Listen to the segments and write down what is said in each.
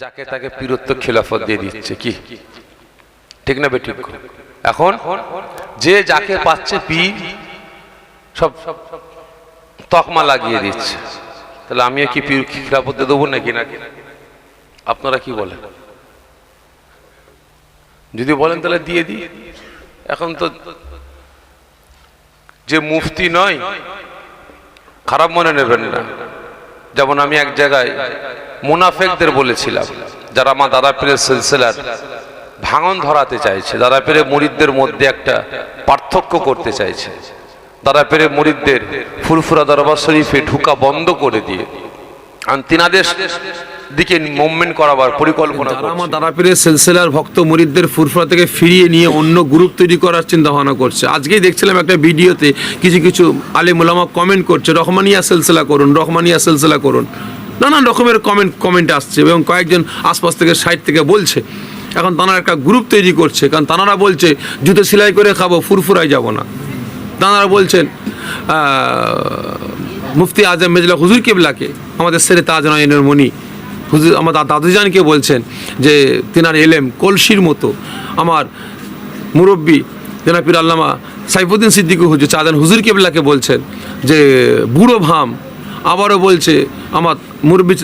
যাকে তাকে পীরত্ব খেলাফত দিয়ে দিচ্ছে, কি? ঠিক না বেঠিক? এখন যে যাকে পাচ্ছে পীর, সব সব তকমা লাগিয়ে দিচ্ছে। তাহলে আমিও কি পীর খেলাফত দিয়ে দেবো নাকি নাকি? আপনারা কি বলেন? যদি বলেন তাহলে দিয়ে দিই। এখন তো যে মুফতি নয়, খারাপ মনে নেবেন না। যেমন আমি এক জায়গায় মুনাফেকদের বলেছিলাম যারা আমার দাদা পীরের সিলসিলার ভাঙন ধরাতে চাইছে দাদা পীরে মুরিদদের মধ্যে একটা পার্থক্য করতে চাইছে। দাদা পীরে মুরিদদের ফুরফুরা দরবার শরীফে ঢুকা বন্ধ করে দিয়ে আর তিনাদের দিকে মুভমেন্ট করাবার পরিকল্পনা আমার দারাপীরের সিলসিলার ভক্ত মুরিদদের ফুরফুরা থেকে ফিরিয়ে নিয়ে অন্য গ্রুপ তৈরি করার চিন্তা ভাবনা করছে। আজকেই দেখছিলাম একটা ভিডিওতে কিছু কিছু আলিম উলামা কমেন্ট করছে রহমানিয়া সিলসিলা করুন রহমানিয়া সিলসিলা করুন। নানান রকমের কমেন্ট কমেন্ট আসছে এবং কয়েকজন আশপাশ থেকে সাইড থেকে বলছে। এখন তারা একটা গ্রুপ তৈরি করছে, কারণ তারা বলছে, জুতো সেলাই করে খাব, ফুরফুরায় যাব না। তাঁরা বলছেন মুফতি আজম মেজলা হুজুর কেবলাকে, আমাদের সেরে তাজ নয়নের মণি, হুজুর, আমার দাদুজানকে বলছেন যে, তেনার এলেম কলসির মতো। আমার মুরব্বী তেনাপির আল্লামা সাইফুদ্দিন সিদ্দিকু হুজুর, চাঁদান হুজুর কেবলাকে বলছেন যে, বুড়ো ভাম আবারও বলছে আমার মুরব্বী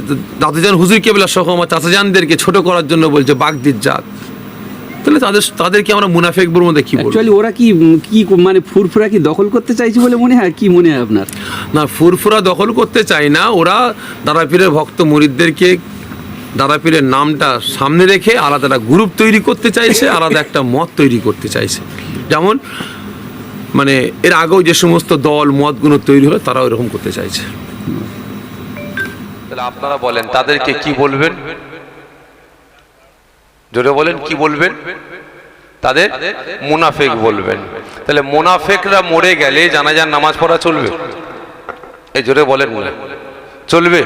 দাদুজান হুজুর কেবলা সহ আমার চাচাজানদেরকে ছোট করার জন্য বলছে বাগদির জাত। তাহলে তাদের তাদেরকে আমরা মুনাফেকবুর মধ্যে কী বলব? অ্যাকচুয়ালি ওরা কি কি মানে ফুরফুরা কি দখল করতে চাইছে বলে মনে হয়? কি মনে হয় আপনার? না ফুরফুরা দখল করতে চায় না। ওরা দাদাপীরের ভক্ত মুরিদদেরকে দাদাপীরের নামটা সামনে রেখে আলাদা একটা গ্রুপ তৈরি করতে চাইছে আলাদা একটা মত তৈরি করতে চাইছে। যেমন মানে এর আগেও যে সমস্ত দল মতগুলো তৈরি হয় তারা ওরকম করতে চাইছে। তাহলে আপনারা বলেন, তাদেরকে কি বলবেন? জোরে বলেন, কি বলবেন? তাদের মুনাফেক বলবেন। তাহলে মুনাফেকরা মরে গেলে জানাজার নামাজ পড়া চলবে? এই জোরে বলেন না চলবে?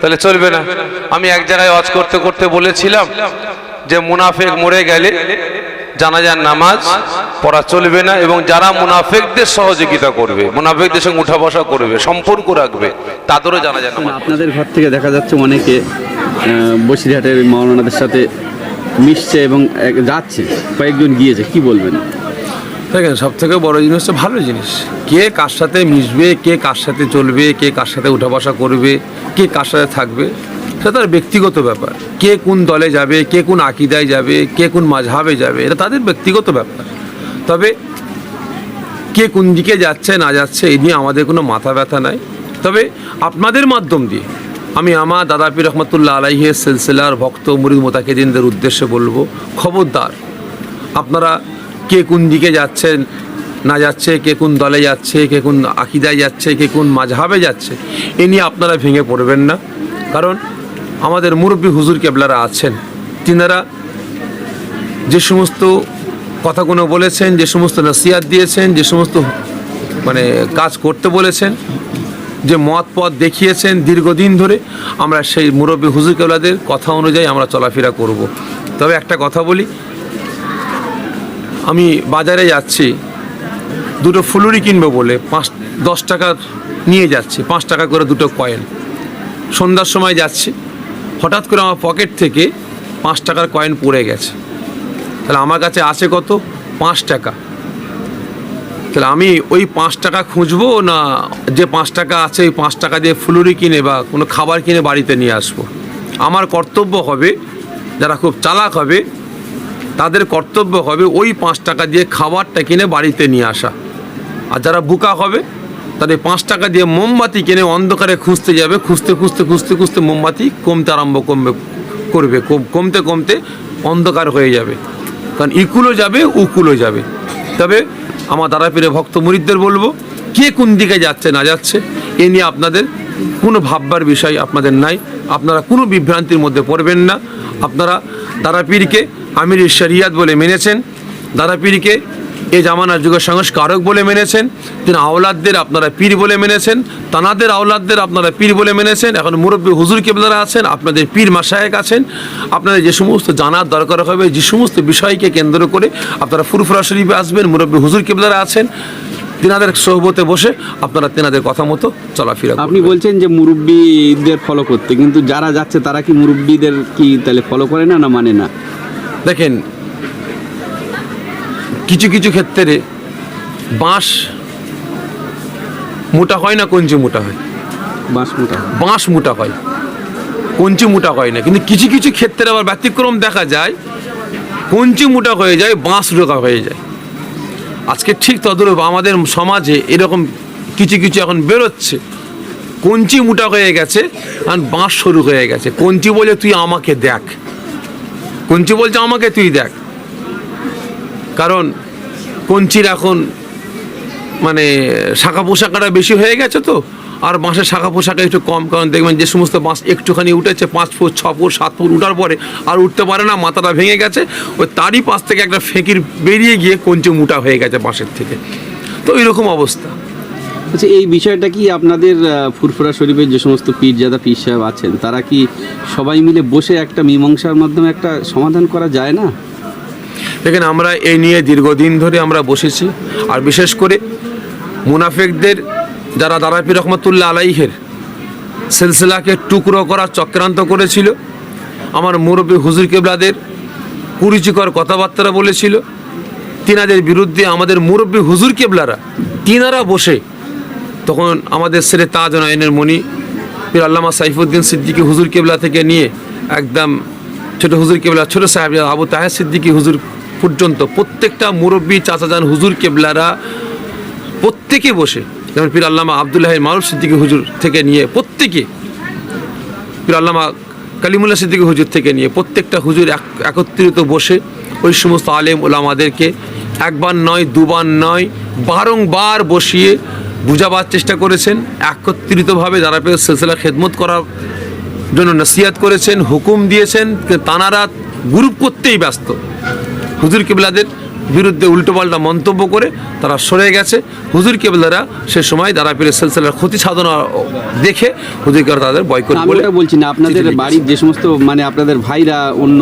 তাহলে চলবে না। আমি এক জায়গায় ওয়াজ করতে করতে বলেছিলাম যে মুনাফেক মরে গেলে জানাজার নামাজ পড়া চলবে না এবং যারা মুনাফেকদের সহযোগিতা করবে মুনাফেকদের সঙ্গে উঠা বসা করবে সম্পর্ক রাখবে তাদেরও জানাজার নামাজ আপনাদের ঘর থেকে দেখা যাচ্ছে অনেকে বসিরহাটের মাওলানাদের সাথে মিশছে এবং এক- যাচ্ছে কয়েকজন গিয়েছে কি বলবেন? দেখেন সব থেকে বড় জিনিস হচ্ছে ভালো জিনিস। কে কার সাথে মিশবে কে কার সাথে চলবে কে কার সাথে উঠা বসা করবে কে কার সাথে থাকবে সেটা তার ব্যক্তিগত ব্যাপার। কে কোন দলে যাবে, কে কোন আকিদায় যাবে, কে কোন মাঝহাবে যাবে, এটা তাদের ব্যক্তিগত ব্যাপার। তবে কে কোন দিকে যাচ্ছে, না যাচ্ছে এই নিয়ে আমাদের কোনো মাথা ব্যথা নাই। তবে আপনাদের মাধ্যম দিয়ে আমি আমার দাদা পীর রহমতুল্লাহ আলাইহের সিলসিলার ভক্ত মুরিদ মোতাকিদিনদের উদ্দেশ্যে বলব, খবরদার। আপনারা কে কোন দিকে যাচ্ছেন, না যাচ্ছে, কে কোন দলে যাচ্ছে, কে কোন আকিদায় যাচ্ছে, কে কোন মাঝহাবে যাচ্ছে, এ নিয়ে আপনারা ভেঙে পড়বেন না। কারণ আমাদের মুরব্বী হুজুর কেবলারা আছেন তিনারা যে সমস্ত কথাগুলো বলেছেন, যে সমস্ত নসিহাত দিয়েছেন, যে সমস্ত মানে কাজ করতে বলেছেন, যে মত পথ দেখিয়েছেন দীর্ঘদিন ধরে, আমরা সেই মুরব্বী হুজুর কেবলাদের কথা অনুযায়ী আমরা চলাফেরা করব। তবে একটা কথা বলি, আমি বাজারে যাচ্ছি, দুটো ফুলুরি কিনবো বলে, পাঁচ, দশ টাকা নিয়ে যাচ্ছি, পাঁচ টাকা করে দুটো কয়েন সন্ধ্যার সময় যাচ্ছি হঠাৎ করে আমার পকেট থেকে পাঁচ টাকার কয়েন পড়ে গেছে। তাহলে আমার কাছে আছে কত? পাঁচ টাকা। তাহলে আমি ওই পাঁচ টাকা খুঁজবো না যে পাঁচ টাকা আছে, ওই পাঁচ টাকা দিয়ে ফুলুরি কিনে বা কোনো খাবার কিনে বাড়িতে নিয়ে আসব? আমার কর্তব্য হবে, যারা খুব চালাক হবে, তাদের কর্তব্য হবে ওই পাঁচ টাকা দিয়ে খাবারটা কিনে বাড়িতে নিয়ে আসা। আর যারা বুকা হবে তাদের পাঁচ টাকা দিয়ে মোমবাতি কিনে অন্ধকারে খুঁজতে যাবে, খুঁজতে খুঁজতে খুঁজতে খুঁজতে মোমবাতি কমতে আরম্ভ কমবে, করবে, কম- কমতে কমতে অন্ধকার হয়ে যাবে। কারণ ইকুলো যাবে উকুলো যাবে। তবে আমার দ্বারা পীরে ভক্ত মুরিদদের বলব, কে কোন দিকে যাচ্ছে, না যাচ্ছে, এ নিয়ে আপনাদের কোনো ভাববার বিষয় আপনাদের নাই। আপনারা কোনো বিভ্রান্তির মধ্যে পড়বেন না। আপনারা দাদাপীরকে আমির শরিয়াত বলে মেনেছেন। দাদাপীরকে এ জামানার যুগের সংস্কারক বলে মেনেছেন তিনি আওলাদদের আপনারা পীর বলে মেনেছেন তানাদের আওলাদদের আপনারা পীর বলে মেনেছেন এখন মুরব্বী হুজুর কেবলারা আছেন আপনাদের পীর মাসায়েক আছেন আপনাদের যে সমস্ত জানার দরকার হবে যে সমস্ত বিষয়কে কেন্দ্র করে আপনারা ফুরফুরা শরীফে আসবেন মুরব্বী হুজুর কেবলারা আছেন তিনাদের সোহবতে বসে আপনারা তেনাদের কথা মতো চলাফেরা আপনি বলছেন যে মুরব্বীদের ফলো করতে কিন্তু যারা যাচ্ছে তারা কি মুরব্বীদের কি তাহলে ফলো করে না না মানে না? দেখেন কিছু কিছু ক্ষেত্রে বাঁশ মোটা হয় না কঞ্চি মোটা হয়? বাঁশ মোটা বাঁশ মোটা হয়। কঞ্চি মোটা হয় না। কিন্তু কিছু কিছু ক্ষেত্রে আবার ব্যতিক্রম দেখা যায় কঞ্চি মোটা হয়ে যায় বাঁশ রোগা হয়ে যায়। আজকে ঠিক তদরূপ আমাদের সমাজে এরকম কিছু কিছু এখন বেরোচ্ছে। কঞ্চি মোটা হয়ে গেছে আর বাঁশ সরু হয়ে গেছে। কঞ্চি বলে তুই আমাকে দেখ। কঞ্চি বলছে আমাকে তুই দেখ। কারণ কঞ্চির এখন মানে শাখা পোশাকাটা বেশি হয়ে গেছে তো, আর বাঁশের শাখা পোশাকা একটু কম, কারণ দেখবেন যে সমস্ত বাঁশ একটুখানি উঠেছে, পাঁচ ফুট, ছ ফুট, সাত ফুট উঠার পরে আর উঠতে পারে না, মাথাটা ভেঙে গেছে। ওই তারই পাশ থেকে একটা ফেঁকির বেরিয়ে গিয়ে কঞ্চি মোটা হয়ে গেছে বাঁশের থেকে। তো এরকম অবস্থা। আচ্ছা এই বিষয়টা কি আপনাদের ফুরফুরা শরীফের যে সমস্ত পীরজাদা, পীর সাহেব আছেন, তারা কি সবাই মিলে বসে একটা মীমাংসার মাধ্যমে একটা সমাধান করা যায় না? দেখেন আমরা এই নিয়ে দীর্ঘদিন ধরে আমরা বসেছি। আর বিশেষ করে মুনাফেকদের যারা দারাপি রহমতুল্লাহ আলাইহের সিলসিলাকে টুকরো করার চক্রান্ত করেছিল, আমার মুরব্বী হুজুর কেবলাদের কুরুচিকর কথাবার্তা বলেছিল। তিনাদের বিরুদ্ধে আমাদের মুরব্বী হুজুর কেবলারা, তিনারা বসে তখন আমাদের সেরে তাজ নয়নের মণি পীর আল্লামা সাইফুদ্দিন সিদ্দিকী হুজুর কেবলা থেকে নিয়ে একদম ছোট হুজুর কেবলা, ছোট সাহেব আবু তাহের সিদ্দিকী হুজুর পর্যন্ত প্রত্যেকটা মুরব্বী, চাচাজান, হুজুর কেবলারা প্রত্যেকে বসে। যেমন পীর আল্লামা আবদুল্লাহ মারুফ সিদ্দিকী হুজুর থেকে নিয়ে প্রত্যেকে, পীর আল্লামা কালিমুল্লাহ সিদ্দিকী হুজুর থেকে নিয়ে প্রত্যেকটা হুজুর এক- একত্রিত বসে। ওই সমস্ত আলেম ওলামাদেরকে একবার নয়, দুবার নয়, বারংবার বসিয়ে বুঝাবার চেষ্টা করেছেন। একত্রিতভাবে যারা পেয়ে সিলসিলা খেদমত করার জন্য নসিহাত করেছেন, হুকুম দিয়েছেন তানারা গ্রুপ করতেই ব্যস্ত। হুজুর কেবলাদের বিরুদ্ধে উল্টোপাল্টা মন্তব্য করে তারা সরে গেছে। হুজুর কেবলারা সে সময় দাঁড়া পেরে সিলসিলার ক্ষতি সাধনা দেখে হুজুর কেবলা তাদের বয়কট বলে বলছি না আপনাদের বাড়ির যে সমস্ত মানে আপনাদের ভাইরা অন্য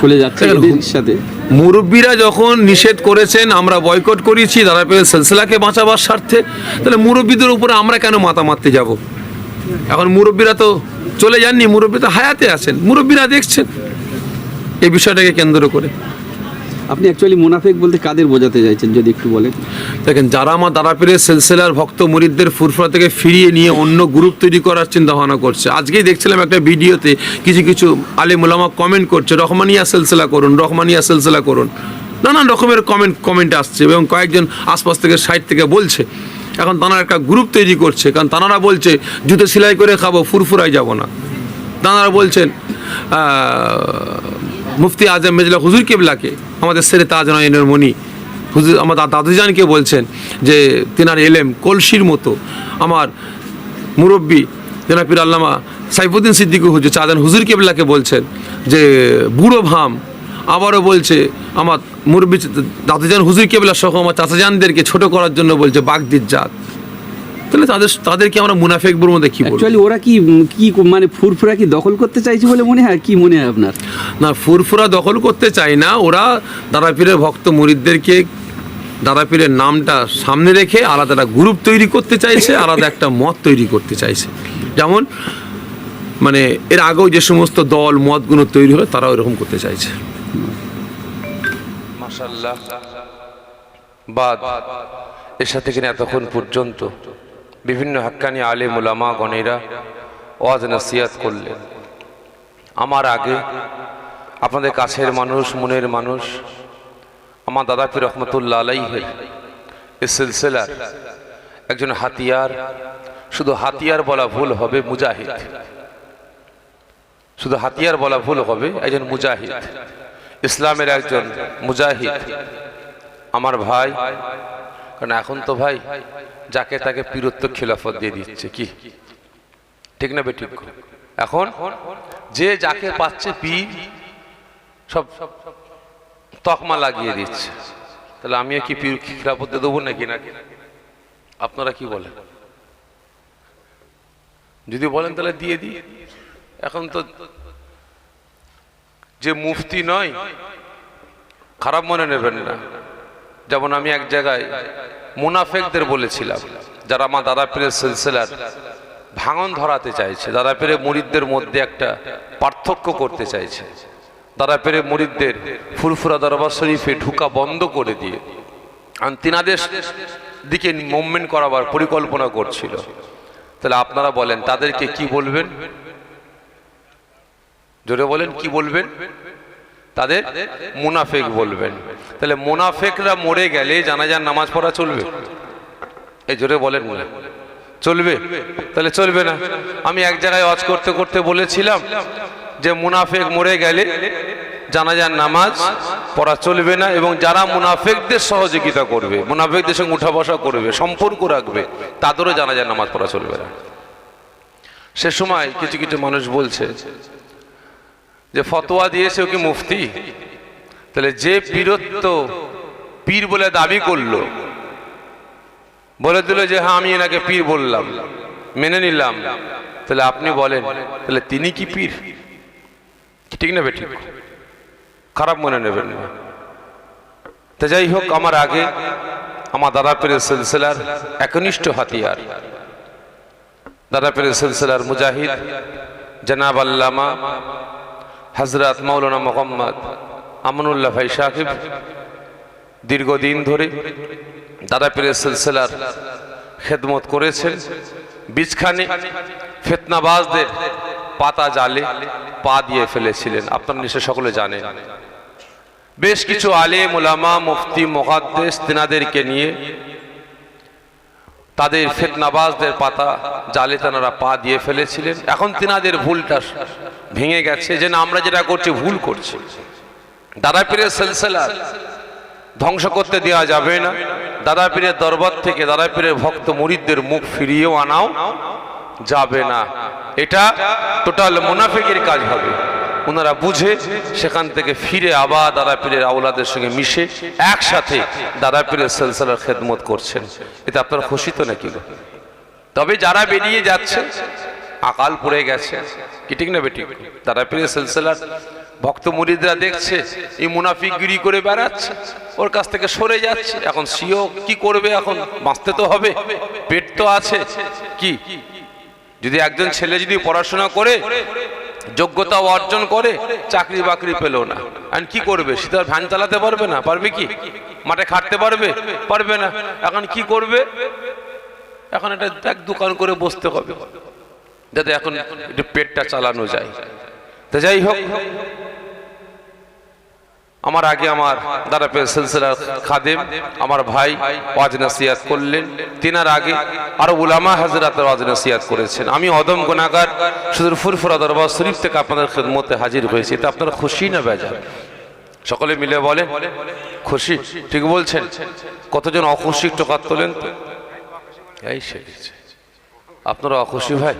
চলে যাচ্ছে সাথে। মুরব্বীরা যখন নিষেধ করেছেন আমরা বয়কট করেছি দাঁড়া পেরে সিলসিলাকে বাঁচাবার স্বার্থে তাহলে মুরব্বীদের উপরে আমরা কেন মাথা মারতে যাব? এখন মুরব্বীরা তো চলে যাননি মুরব্বী তো হায়াতে আছেন মুরব্বীরা দেখছেন। এই বিষয়টাকে কেন্দ্র করে। আপনি অ্যাকচুয়ালি মুনাফেক বলতে কাদের বোঝাতে চাইছেন, যদি একটু বলেন? দেখেন, যারা আমার দাঁড়াপেরে সেলসেলার ভক্ত মুরিদদের ফুরফুরা থেকে ফিরিয়ে নিয়ে অন্য গ্রুপ তৈরি করার চিন্তা ভাবনা করছে। আজকেই দেখছিলাম একটা ভিডিওতে কিছু কিছু আলিম ওলামা কমেন্ট করছে, রহমানিয়া সিলসিলা করুন, রহমানিয়া সিলসিলা করুন। নানান রকমের কমেন্ট কমেন্ট আসছে এবং কয়েকজন আশপাশ থেকে সাইড থেকে বলছে, এখন তারা একটা গ্রুপ তৈরি করছে, কারণ তারা বলছে, জুতো সেলাই করে খাব, ফুরফুরায় যাব না। তাঁরা বলছেন মুফতি আজম মেজলা হুজুর কেবলাকে, আমাদের সেরে তাজ নয়নের মণি। হুজুর, আমার দাদুজানকে বলছেন যে তেনার এলেম কলসির মতো। আমার মুরব্বী জেনাপির আল্লামা সাইফুদ্দিন সিদ্দিকী হুজুর, চাঁদান হুজুর কেবলাকে বলছেন যে, বুড়ো ভাম। আবারও বলছে, আমার মুরব্বী দাদুজান হুজুর কেবলা সহ আমার চাচাজানদেরকে ছোট করার জন্য বলছে, বাগদির জাত। তাহলে তাদের তাদেরকে আমরা মুনাফেকবুর মধ্যে কি অ্যাকচুয়ালি ওরা কি কি মানে ফুরফুরা কি দখল করতে চাইছে বলে মনে হয়? কি মনে হয় আপনার? না ফুরফুরা দখল করতে চায় না। ওরা দাদাপীরের ভক্ত মুরিদদেরকে দাদাপীরের নামটা সামনে রেখে আলাদা একটা গ্রুপ তৈরি করতে চাইছে আলাদা একটা মত তৈরি করতে চাইছে। যেমন মানে এর আগেও যে সমস্ত দল মতগুলো তৈরি হয় তারা ওরকম করতে চাইছে। মাশাল্লাহ বাদ। এর সাথে কিনা এতক্ষণ পর্যন্ত বিভিন্ন হাক্কানি আলে মুলামা গণেরা ওয়াজ নসিয়াত করলেন। আমার আগে আপনাদের কাছের মানুষ, মনের মানুষ, আমার দাদা পীর রহমতুল্লাহ আলাইহের এই সিলসিলার একজন হাতিয়ার। শুধু হাতিয়ার বলা ভুল হবে, মুজাহিদ। শুধু হাতিয়ার বলা ভুল হবে, একজন মুজাহিদ। ইসলামের একজন মুজাহিদ। আমার ভাই কারণ এখন তো ভাই যাকে তাকে পীরত্ব খিলাফত দিয়ে দিচ্ছে, কি? ঠিক না বেঠিক? এখন যে যাকে পাচ্ছে পীর, সব তকমা লাগিয়ে দিচ্ছে। তাহলে আমিও কি পীর খিলাফত দিয়ে দেবো নাকি নাকি? আপনারা কি বলেন? যদি বলেন তাহলে দিয়ে দিই। এখন তো যে মুফতি নয়, খারাপ মনে নেবেন না। যেমন আমি এক জায়গায় মুনাফেকদের বলেছিলাম, যারা আমার দাদা পীরের সিলসিলার ভাঙন ধরাতে চাইছে, দাদা পীরে মুরিদদের মধ্যে একটা পার্থক্য করতে চাইছে। দাদা পীরে মুরিদদের ফুরফুরা দরবার শরীফে ঢুকা বন্ধ করে দিয়ে আর তিনাদের দিকে মুভমেন্ট করাবার পরিকল্পনা করছিল। তাহলে আপনারা বলেন, তাদেরকে কি বলবেন? জোরে বলেন, কি বলবেন? তাদের মুনাফেক বলবেন। তাহলে মুনাফেকরা মরে গেলে জানাজার নামাজ পড়া চলবে? এই জোরে বলেন না। চলবে? তাহলে চলবে না। আমি এক জায়গায় অজ করতে করতে বলেছিলাম যে মুনাফেক মরে গেলে জানাজার নামাজ পড়া চলবে না এবং যারা মুনাফেকদের সহযোগিতা করবে, মুনাফেকদের সঙ্গে উঠা বসা করবে, সম্পর্ক রাখবে, তাদেরও জানাজার নামাজ পড়া চলবে না। সে সময় কিছু কিছু মানুষ বলছে যে ফতোয়া দিয়েছে ও কি মুফতি? তাহলে যে পীরত্ব পীর বলে দাবি করল, বলে দিল যে হ্যাঁ আমি এনাকে পীর বললাম, মেনে নিলাম। তাহলে আপনি বলেন, তাহলে তিনি কি পীর? ঠিক নেবে ঠিক খারাপ মনে নেবেন না। তো যাই হোক, আমার আগে, আমার দাদা পীরের সিলসিলার একনিষ্ঠ হাতিয়ার। দাদা পীরের সিলসিলার মুজাহিদ, জনাব আল্লামা হজরত মৌলানা মোহাম্মদ আমনুল্লাহ ভাই সাকিব দীর্ঘদিন ধরে দাদা পীরের সিলসিলার খেদমত করেছেন। বীজখানে ফেতনাবাজদের পাতা জালে পা দিয়ে ফেলেছিলেন। আপনার নিশ্চয় সকলে জানেন। বেশ কিছু আলে মোলামা মুফতি মোকাদ্দেস তিনাদেরকে নিয়ে তাদের ফেতনাবাজদের পাতা জালে তেনারা পা দিয়ে ফেলেছিলেন। এখন তিনাদের ভুলটা ভেঙে গেছে, যে না, আমরা যেটা করছি, ভুল করছি। দাদা পীরের সিলসিলার ধ্বংস করতে দেওয়া যাবে না। দাদা পীরের দরবার থেকে দাদা পীরের ভক্ত মুরিদদের মুখ ফিরিয়েও আনাও যাবে না। এটা টোটাল মুনাফিকের কাজ হবে। ওনারা বুঝে সেখান থেকে ফিরে আবার দাদা পীরের আওলাদের সঙ্গে মিশে একসাথে দাদা পীরের সেলসেলার খেদমত করছেন। এতে আপনারা খুশি তো নাকি তবে যারা বেরিয়ে যাচ্ছে আকাল পড়ে গেছে। কি ঠিক না বেটি দাদা পীরের সেলসেলার ভক্ত মুরিদরা দেখছে, এই মুনাফিকগিরি করে বেড়াচ্ছে, ওর কাছ থেকে সরে যাচ্ছে। এখন সিও কি করবে এখন? বাঁচতে তো হবে, পেট তো আছে। কি? যদি একজন ছেলে যদি পড়াশোনা করে, যোগ্যতা অর্জন করে, চাকরি বাকরি পেল না। আর কি করবে? সে তো ভ্যান চালাতে পারবে না, পারবে কি? মাঠে খাটতে পারবে? পারবে না। এখন কি করবে? এখন এটা এক দোকান করে বসতে হবে। যাতে এখন একটু পেটটা চালানো যায়। তো যাই হোক, আমার আগে আমার দাদা পে সিলসিলার খাদেম, আমার ভাই ওয়াজ নাসিয়াত করলেন। তিনার আগে আরও উলামা হাজরাত ওয়াজ নাসিয়াত করেছেন। আমি অদম গুনাহগার শুধু ফুরফুরা দরবার শরীফ থেকে আপনাদের খেদমতে হাজির হয়েছি। তা আপনারা খুশি না বেজা সকলে মিলে বলে, খুশি? ঠিক বলছেন? কতজন অখুশি একটু কাত তোলেন? তো এই সেরেছে আপনারা অখুশি ভাই?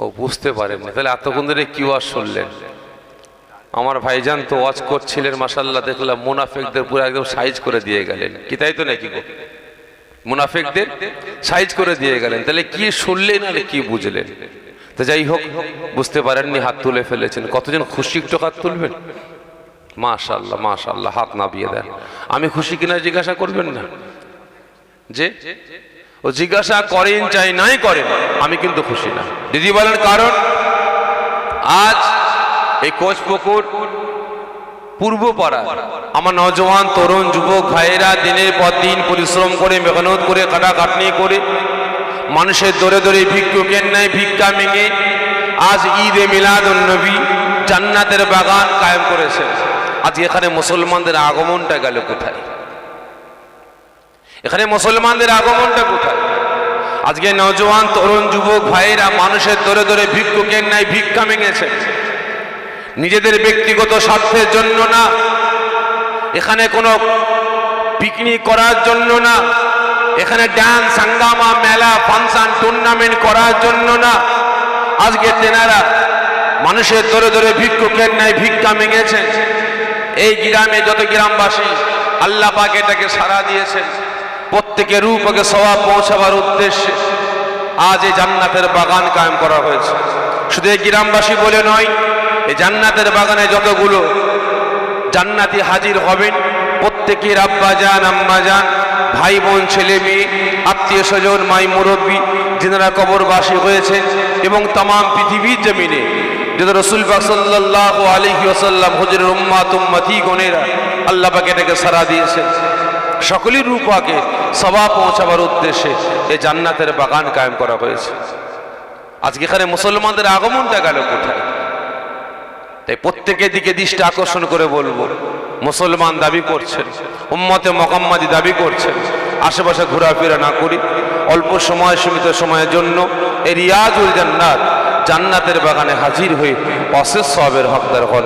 ও বুঝতে পারেন না তাহলে এতক্ষণ ধরে কি ওয়াজ শুনলেন? আমার ভাইজান তো ওয়াজ করছিলেন মাসাল্লাহ দেখলাম মুনাফেকদের পুরো একদম সাইজ করে দিয়ে গেলেন। কি তাই তো নাকি গো? মুনাফেকদের সাইজ করে দিয়ে গেলেন। তাহলে কি শুনলেন আর কি বুঝলেন? তো যাই হোক, বুঝতে পারেননি, হাত তুলে ফেলেছেন। কতজন খুশি একটু হাত তুলবেন? মাশাল্লাহ মাশাল্লাহ হাত নামিয়ে দেন। আমি খুশি কিনা জিজ্ঞাসা করবেন না? যে? ও জিজ্ঞাসা করেন চাই, নাই করেন, আমি কিন্তু খুশি না। দিদি বলেন, কারণ আজ এই কোচপুকুর পূর্বপাড়া আমার নজওয়ান তরুণ যুবক ভাইয়েরা দিনের পর দিন পরিশ্রম করে, মেহনত করে, কাটাকাটনি করে, মানুষের দরে দরে ভিক্ষুকের ন্যায় ভিক্ষা মেঙে আজ ঈদে মিলাদ নবী জান্নাতের বাগান কায়েম করেছে। আজ এখানে মুসলমানদের আগমনটা গেল কোথায়? এখানে মুসলমানদের আগমনটা কোথায়? আজকে নজওয়ান তরুণ যুবক ভাইয়েরা মানুষের দরে দরে ভিক্ষুকের ন্যায় ভিক্ষা মেঙেছে। নিজেদের ব্যক্তিগত স্বার্থের জন্য না, এখানে কোনো পিকনিক করার জন্য না, এখানে ডান্স হাঙ্গামা, মেলা ফাংশন টুর্নামেন্ট করার জন্য না। আজকে তেনারা মানুষের দরে দরে ভিক্ষুকের ন্যায় ভিক্ষা মেঙেছেন এই গ্রামে যত গ্রামবাসী আল্লাহ পাক এটাকে সাড়া দিয়েছেন। প্রত্যেকের রূপকে সবাব পৌঁছাবার উদ্দেশ্যে আজ এই জান্নাতের বাগান কায়েম করা হয়েছে। শুধু এই গ্রামবাসী বলে নয়, এই জান্নাতের বাগানে যতগুলো জান্নাতি হাজির হবেন, প্রত্যেকের আব্বা যান আম্মা যান ভাই বোন ছেলে মেয়ে, আত্মীয় স্বজন, মাই মুরব্বী, যিনারা কবরবাসী হয়েছে এবং তাম পৃথিবীর জমিনে যদি রসুল পাক সাল্লাল্লাহু আলাইহি ওয়াসাল্লাম, হুজুরের উম্মাত, উম্মতি, গণেরা আল্লাহ পাক এটাকে সারা দিয়েছেন। সকলের রূপাকে সভা পৌঁছাবার উদ্দেশ্যে এই জান্নাতের বাগান কায়েম করা হয়েছে। আজকে এখানে মুসলমানদের আগমনটা গেল কোথায়? তাই প্রত্যেকের দিকে দৃষ্টি আকর্ষণ করে বলব, মুসলমান দাবি করছেন, উম্মতে মকাম্মাদি দাবি করছেন, আশেপাশে ঘোরাফেরা না করি, অল্প সময় সীমিত সময়ের জন্য এই রিয়াজুল জান্নাত জান্নাতের বাগানে হাজির হয়ে অশেষ সবের হকদার হন।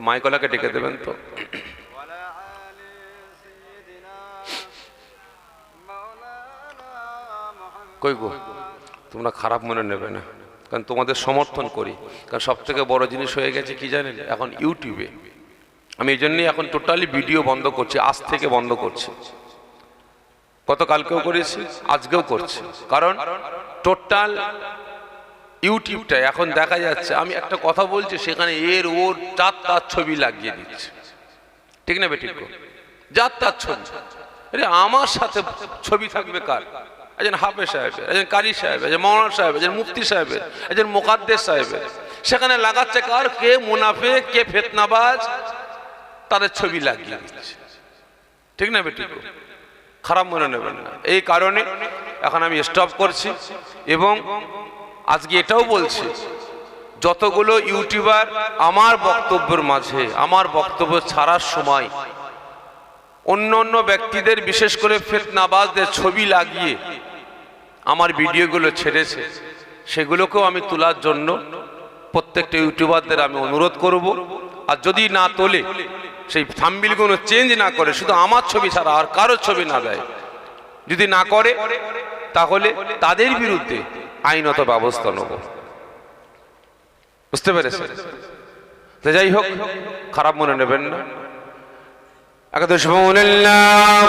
মাইকলাকে ডেকে দেবেন তো। কই গো? তোমরা খারাপ মনে নেবে না। কারণ তোমাদের সমর্থন করি। কারণ সব থেকে বড় জিনিস হয়ে গেছে কি জানেন? এখন ইউটিউবে। আমি এই জন্যই এখন টোটালি ভিডিও বন্ধ করছি, আজ থেকে বন্ধ করছি। গতকালকেও করেছি, আজকেও করছি। কারণ টোটাল ইউটিউবটা এখন দেখা যাচ্ছে, আমি একটা কথা বলছি, সেখানে এর, ওর চার তার ছবি লাগিয়ে দিচ্ছে। ঠিক না বেঠিক যার, তার ছবি। আরে আমার সাথে ছবি থাকবে কার? একজন হাফে সাহেবের, একজন কারি সাহেব একজন মৌলানা সাহেব একজন মুফতি সাহেবের, একজন মোকাদ্দের সাহেবের। সেখানে লাগাচ্ছে কার? কে মুনাফে কে ফেতনাবাজ? তাদের ছবি লাগিয়ে দিচ্ছে। ঠিক না বেটি খারাপ মনে নেবেন না। এই কারণে এখন আমি স্টপ করছি এবং আজকে এটাও বলছি, যতগুলো ইউটিউবার আমার বক্তব্যের মাঝে, আমার বক্তব্য ছাড়ার সময় অন্য অন্য ব্যক্তিদের, বিশেষ করে ফেতনাবাজদের ছবি লাগিয়ে আমার ভিডিওগুলো ছেড়েছে, সেগুলোকেও আমি তোলার জন্য প্রত্যেকটা ইউটিউবারদের আমি অনুরোধ করব। আর যদি না তোলে সেই থাম্বিলগুলো চেঞ্জ না করে, শুধু আমার ছবি ছাড়া আর কারোর ছবি না দেয়। যদি না করে, তাহলে তাদের বিরুদ্ধে আইনত ব্যবস্থা নেব। বুঝতে পেরেছেন? তো যাই হোক, খারাপ মনে নেবেন না। একাদশ মৌলিল্লাহ